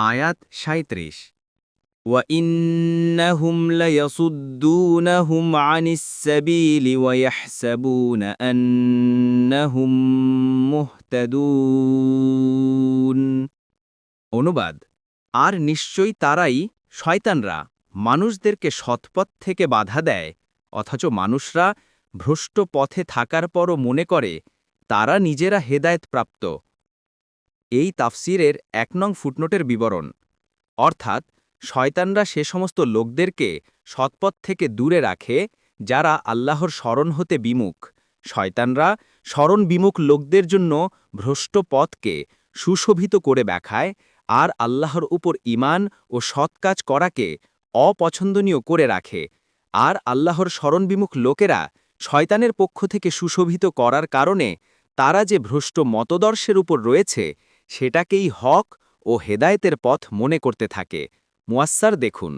আয়াত সাঁত্রিশ وَإِنَّهُمْ لَيَصُدُّونَهُمْ عَنِ السَّبِيلِ وَيَحْسَبُونَ أَنَّهُمْ مُهْتَدُونَ অনুবাদ আর নিশ্চয়ই তারাই শয়তানরা মানুষদেরকে সৎপথ থেকে বাধা দেয় অথচ মানুষরা ভ্রষ্ট পথে থাকার পরও মনে করে তারা নিজেরা হেদায়েত প্রাপ্ত এই তাফসিরের এক নং ফুটনোটের বিবরণ। অর্থাৎ, শয়তানরা সে সমস্ত লোকদেরকে সৎপথ থেকে দূরে রাখে, যারা আল্লাহর স্মরণ হতে বিমুখ। শয়তানরা স্মরণ বিমুখ লোকদের জন্য ভ্রষ্ট পথকে সুশোভিত করে দেখায় আর আল্লাহর উপর ইমান ও সৎ কাজ করাকে অপছন্দনীয় করে রাখে। আর আল্লাহর স্মরণ বিমুখ লোকেরা শয়তানের পক্ষ থেকে সুশোভিত করার কারণে তারা যে ভ্রষ্ট মতদর্শের উপর রয়েছে সেটাকেই হক ও হেদায়েতের পথ মনে করতে থাকে। মুয়াস্সার দেখুন।